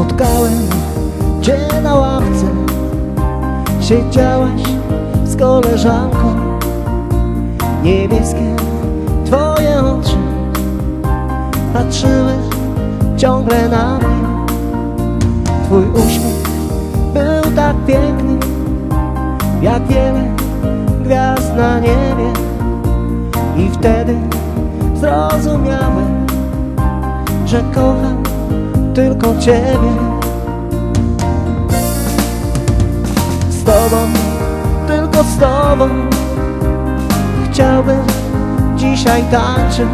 Spotkałem cię na ławce. Siedziałaś z koleżanką. Niebieskie twoje oczy Patrzyły ciągle na mnie. Twój uśmiech był tak piękny Jak wiele gwiazd na niebie. I wtedy zrozumiałem Że kocham tylko Ciebie. Z Tobą, tylko z Tobą. Chciałbym dzisiaj tańczyć.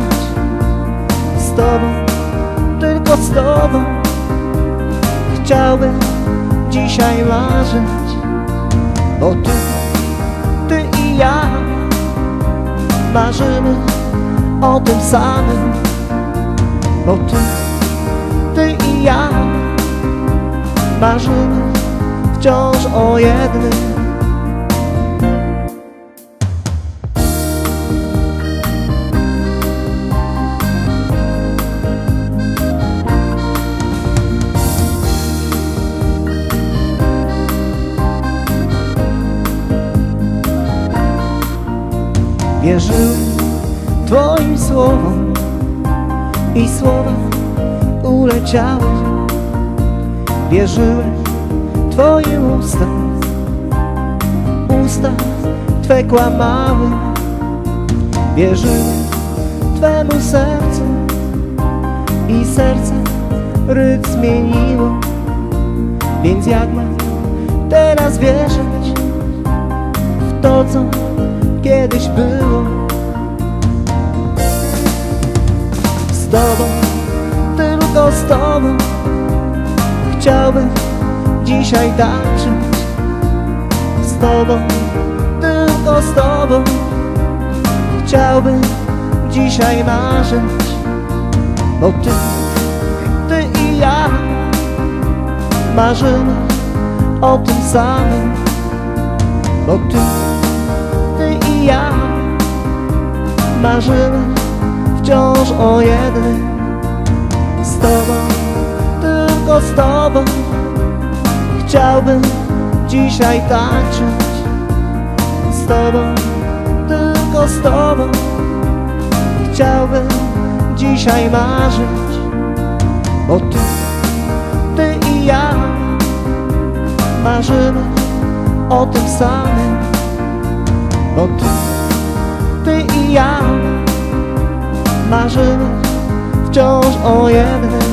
Z Tobą, tylko z Tobą. Chciałbym dzisiaj marzyć. Bo Ty, Ty i ja Marzymy o tym samym. Bo Ty, ja. Marzymy wciąż o jednym. Wierzyłem Twoim słowom i słowa uleciały Wierzyłem Twoim ustom Usta Twe kłamały. Wierzyłem Twemu sercu I serce rytm zmieniło Więc jak mam teraz wierzyć W to co kiedyś było dzisiaj tańczyć Z Tobą, tylko z Tobą. Chciałbym dzisiaj marzyć Bo Ty, Ty i ja Marzymy o tym samym. Bo Ty, Ty i ja Marzymy wciąż o jednym. Z Tobą, tylko z Tobą Chciałbym dzisiaj tańczyć Z Tobą, tylko z Tobą. Chciałbym dzisiaj marzyć Bo Ty, Ty i ja Marzymy o tym samym. Bo Ty, Ty i ja Marzymy wciąż o jednym